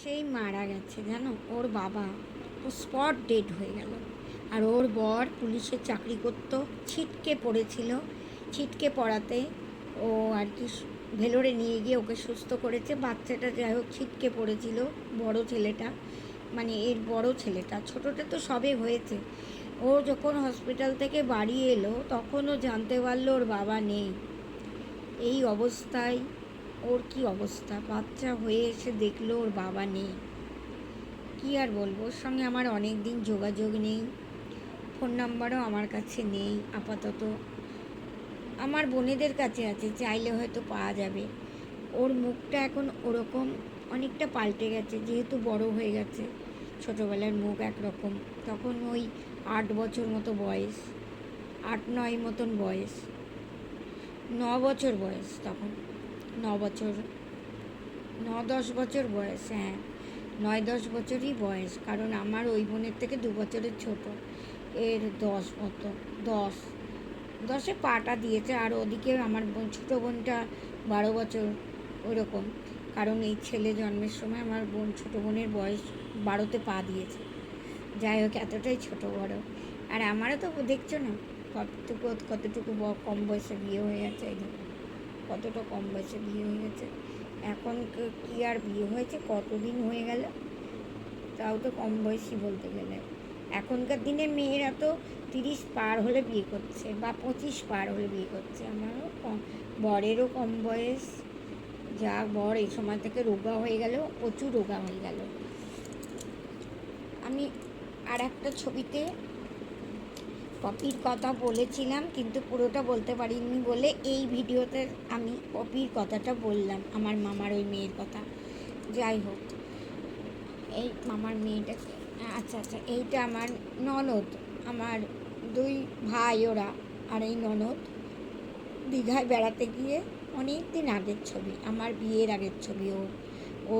সেই মারা গেছে, জানো? ওর বাবা ও স্পট ডেড হয়ে গেল। আর ওর বর পুলিশের চাকরি করত, ছিটকে পড়েছিল। ছিটকে পড়াতে ও আর কি ভেলোরে নিয়ে গিয়ে ওকে সুস্থ করেছে। বাচ্চাটা যাই হোক ছিটকে পড়েছিল, বড় ছেলেটা। মানে এর বড় ছেলেটা, ছোটোটা তো সবে হয়েছে। ও যখন হসপিটাল থেকে বাড়ি এলো তখন ও জানতে পারল ওর বাবা নেই। এই অবস্থায় ওর কি অবস্থা? বাচ্চা হয়ে এসে দেখল ওর বাবা নেই। কি আর বলব? ওর সঙ্গে আমার অনেক দিন যোগাযোগ নেই। ফোন নাম্বারও আমার কাছে নেই, আপাতত। আমার বোনেদের কাছে আছে, চাইলে হয়তো পাওয়া যাবে। ওর মুখটা এখন ওরকম অনেকটা পাল্টে গেছে, যেহেতু বড় হয়ে গেছে। ছোটোবেলার মুখ একরকম। তখন ওই আট বছর মতো বয়স, আট নয় মতন বয়স। ন বছর বয়স তখন। ন বছর, ন দশ বছর বয়স হ্যাঁ। নয় দশ বছরই বয়স, কারণ আমার ওই বোনের থেকে দু বছরের ছোট। এর দশ মতো দশ। দশে পাটা দিয়েছে, আর ওদিকে আমার বোন, ছোটো বোনটা বারো বছর, ওরকম। কারণ এই ছেলে জন্মের সময় আমার বোন, ছোটো বোনের বয়স বারোতে পা দিয়েছে। যাই হোক, এতটাই ছোট, বড়। আর আমারও তো, দেখছ না, কতটুকু কতটুকু কম বয়সে বিয়ে হয়ে যাচ্ছে, এই কতটা কম বয়সে বিয়ে হয়ে গেছে এখন ক- আর বিয়ে হয়েছে? কতদিন হয়ে গেল? তাও তো কম বয়সী বলতে গেলে। এখনকার দিনে মেয়েরা তো তিরিশ পার হলে বিয়ে করছে বা পঁচিশ পার হলে বিয়ে করছে। আমারও কম বরেরও কম বয়স। যা বর এই সময় থেকে রোগা হয়ে গেল, প্রচুর রোগা হয়ে গেল। আমি আর একটা ছবিতে পপির কথা বলেছিলাম, কিন্তু পুরোটা বলতে পারিনি বলে এই ভিডিওতে আমি পপির কথাটা বললাম, আমার মামার ওই মেয়ের কথা। যাই হোক, এই মামার মেয়েটা আচ্ছা আচ্ছা এইটা আমার ননদ, আমার দুই ভাই ওরা, আর এই ননদ দীঘায় বেড়াতে গিয়ে অনেক দিন আগের ছবি, আমার বিয়ের আগের ছবি, ও ও